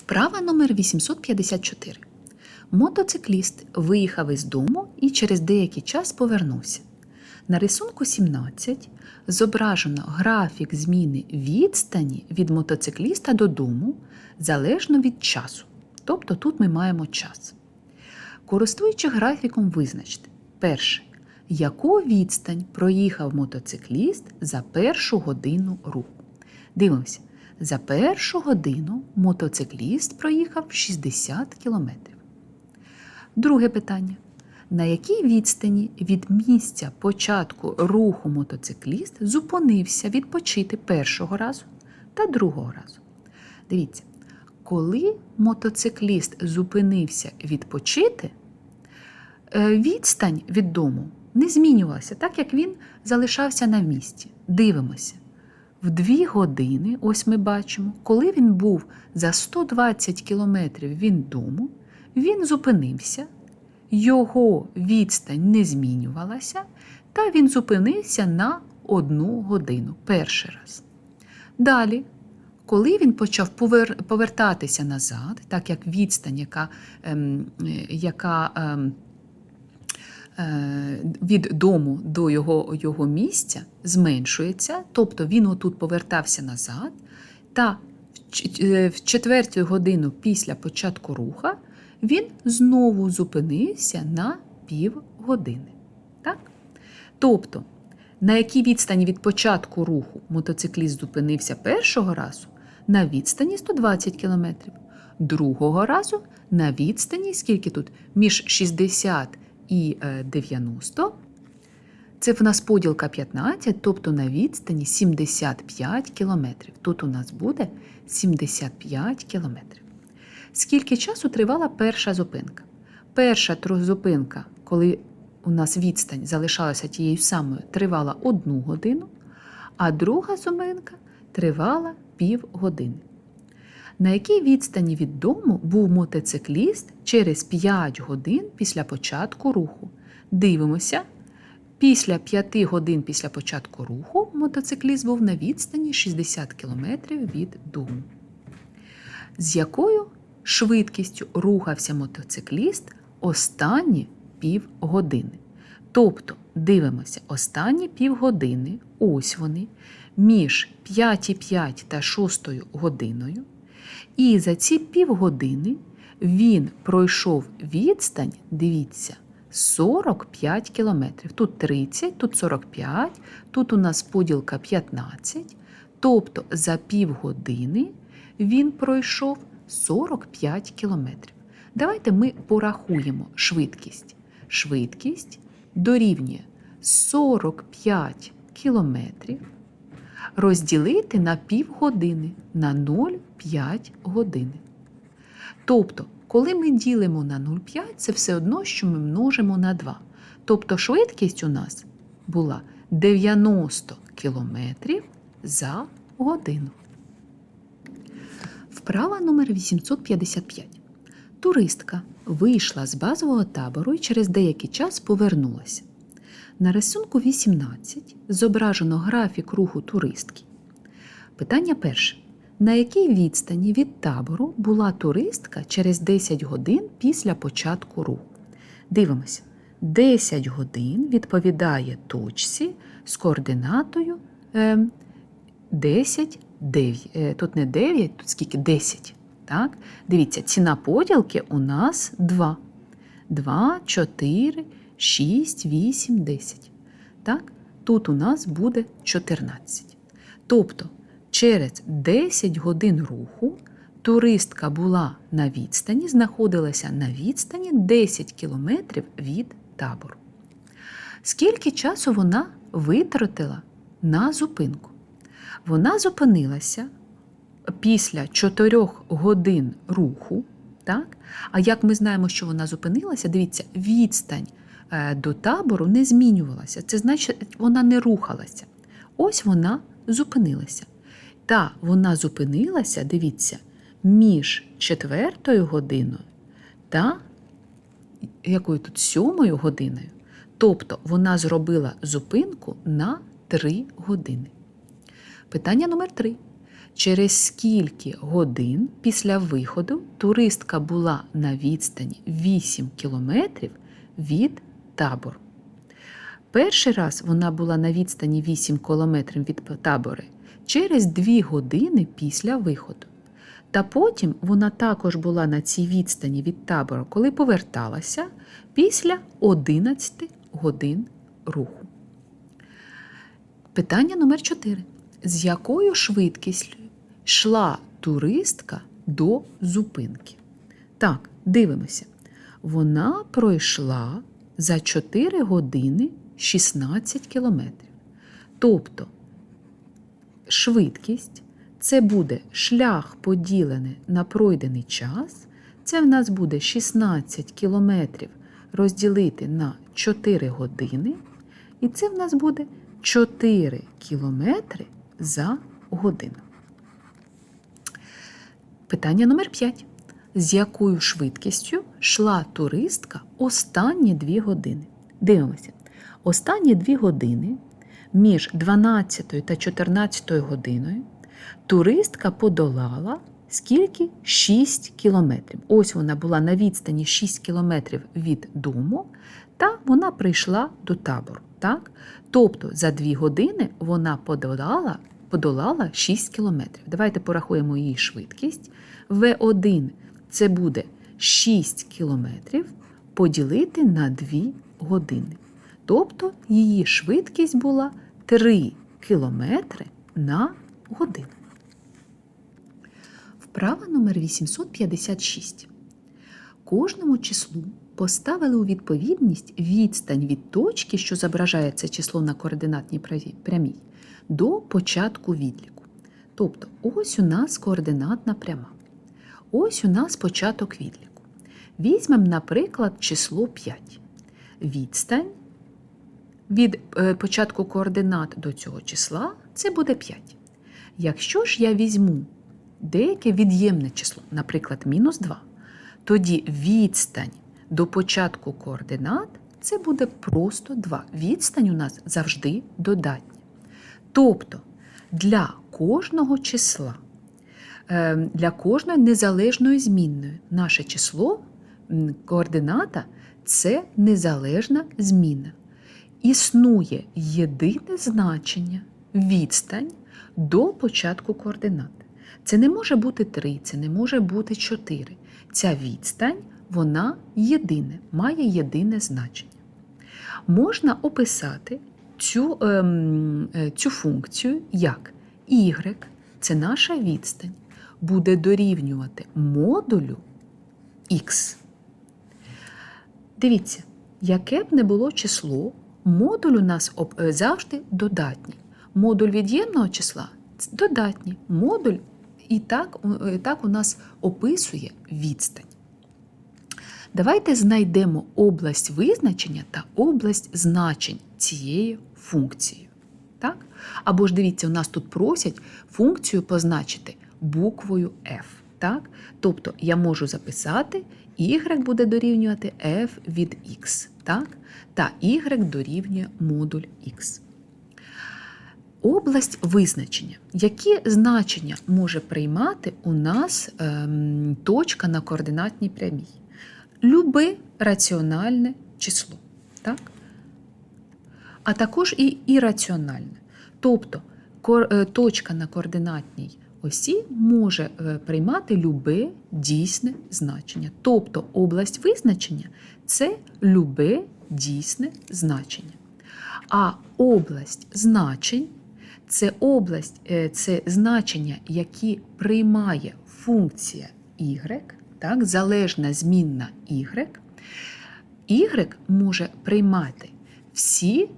Вправа номер 854. Мотоцикліст виїхав із дому і через деякий час повернувся. На рисунку 17 зображено графік зміни відстані від мотоцикліста додому залежно від часу. Тобто тут ми маємо час. Користуючи графіком, визначте перше, яку відстань проїхав мотоцикліст за першу годину руху. Дивимося, за першу годину мотоцикліст проїхав 60 кілометрів. Друге питання. На якій відстані від місця початку руху мотоцикліст зупинився відпочити першого разу та другого разу? Дивіться, коли мотоцикліст зупинився відпочити, е, відстань від дому не змінювалася, так як він залишався на місці. Дивимося. В дві години, ось ми бачимо, коли він був за 120 кілометрів від дому, він зупинився, його відстань не змінювалася, та він зупинився на одну годину перший раз. Далі, коли він почав повер- повертатися назад, так як відстань, яка, ем, е, яка ем, від дому до його, його місця зменшується, тобто він отут повертався назад, та в е, четверту годину після початку руха він знову зупинився на півгодини. Так? Тобто, на якій відстані від початку руху мотоцикліст зупинився першого разу на відстані 120 км, другого разу на відстані, скільки тут? Між 60 і е, 90. Це в нас поділка 15, тобто на відстані 75 км. Тут у нас буде 75 км. Скільки часу тривала перша зупинка? Перша зупинка, коли у нас відстань залишалася тією самою, тривала одну годину, а друга зупинка тривала півгодини. На якій відстані від дому був мотоцикліст через 5 годин після початку руху? Дивимося. Після 5 годин після початку руху мотоцикліст був на відстані 60 км від дому. З якою швидкістю рухався мотоцикліст останні півгодини? Тобто, дивимося, останні півгодини, ось вони, між 5,5 та 6 годиною. І за ці півгодини він пройшов відстань, дивіться, 45 кілометрів. Тут 30, тут 45, тут у нас поділка 15. Тобто за півгодини він пройшов 45 кілометрів. Давайте ми порахуємо швидкість. Швидкість дорівнює 45 кілометрів розділити на півгодини на 0,5 години. Тобто, коли ми ділимо на 0,5, це все одно, що ми множимо на 2. Тобто швидкість у нас була 90 км за годину. Вправа номер 855. Туристка вийшла з базового табору і через деякий час повернулася. На рисунку 18 зображено графік руху туристки. Питання перше. На якій відстані від табору була туристка через 10 годин після початку руху? Дивимося. 10 годин відповідає точці з координатою е, 10, 9. Е, Тут не 9, тут скільки 10. Так? Дивіться, ціна поділки у нас 2. 2, 4, 6, 8, 10. Так? Тут у нас буде 14. Тобто, через 10 годин руху туристка була на відстані, знаходилася на відстані 10 кілометрів від табору. Скільки часу вона витратила на зупинку? Вона зупинилася після 4 годин руху. Так? А як ми знаємо, що вона зупинилася, дивіться, відстань до табору не змінювалася. Це значить, вона не рухалася. Ось вона зупинилася. Та вона зупинилася, дивіться, між 4 годиною та якою тут 7 годиною. Тобто вона зробила зупинку на 3 години. Питання номер 3. через скільки годин після виходу туристка була на відстані 8 кілометрів від табору. Перший раз вона була на відстані 8 кілометрів від табору через 2 години після виходу. Та потім вона також була на цій відстані від табору, коли поверталася після 11 годин руху. Питання номер 4. З якою швидкістю йшла туристка до зупинки? Так, дивимося. Вона пройшла за 4 години 16 кілометрів. Тобто швидкість це буде шлях поділений на пройдений час. Це в нас буде 16 кілометрів розділити на 4 години. І це в нас буде 4 кілометри за годину. Питання номер 5. З якою швидкістю йшла туристка останні 2 години? Дивимося. Останні 2 години між 12 та 14 годиною туристка подолала скільки? 6 кілометрів. Ось вона була на відстані 6 кілометрів від дому, та вона прийшла до табору. Так? Тобто за 2 години вона подолала, подолала 6 кілометрів. Давайте порахуємо її швидкість. В1 це буде 6 кілометрів поділити на 2 години. Тобто її швидкість була 3 кілометри на годину. Вправа номер 856. Кожному числу поставили у відповідність відстань від точки, що зображає це число на координатній прямій, до початку відліку. Тобто, ось у нас координатна пряма. Ось у нас початок відліку. Візьмемо, наприклад, число 5. Відстань від е, початку координат до цього числа це буде 5. Якщо ж я візьму деяке від'ємне число, наприклад, мінус 2, тоді відстань до початку координат це буде просто 2. Відстань у нас завжди додатня. Тобто для кожного числа, для кожної незалежної змінної наше число, координата це незалежна зміна. Існує єдине значення відстань до початку координат. Це не може бути 3, це не може бути 4. Ця відстань, вона єдине, має єдине значення. Можна описати цю, ем, цю функцію як y, це наша відстань, буде дорівнювати модулю x. Дивіться, яке б не було число, модуль у нас завжди додатній. Модуль від'ємного числа додатній. Модуль і так, і так у нас описує відстань. Давайте знайдемо область визначення та область значень цієї функції. Так? Або ж дивіться, у нас тут просять функцію позначити буквою F. Так? Тобто я можу записати, y буде дорівнювати f від x. Так? Та y дорівнює модуль x. Область визначення. Які значення може приймати у нас ем, точка на координатній прямій? Любе раціональне число. Так? А також і ірраціональне. Тобто кор, точка на координатній осі може приймати любе дійсне значення. Тобто область визначення це любе дійсне значення. А область значень це область, це значення, які приймає функція y, так, залежна змінна y. Y може приймати всі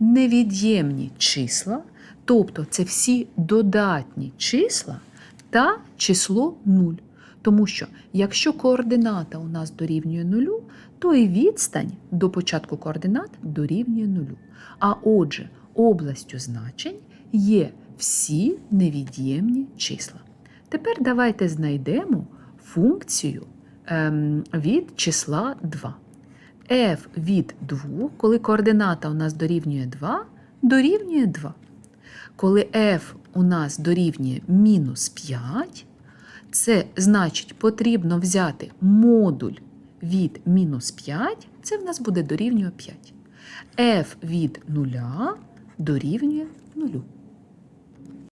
невід'ємні числа, тобто це всі додатні числа та число 0. Тому що, якщо координата у нас дорівнює нулю, то і відстань до початку координат дорівнює нулю. А отже, областю значень є всі невід'ємні числа. Тепер давайте знайдемо функцію ем, від числа 2. f від 2, коли координата у нас дорівнює 2, дорівнює 2. Коли f у нас дорівнює мінус 5, це значить потрібно взяти модуль від мінус 5, це в нас буде дорівнює 5. f від 0 дорівнює 0.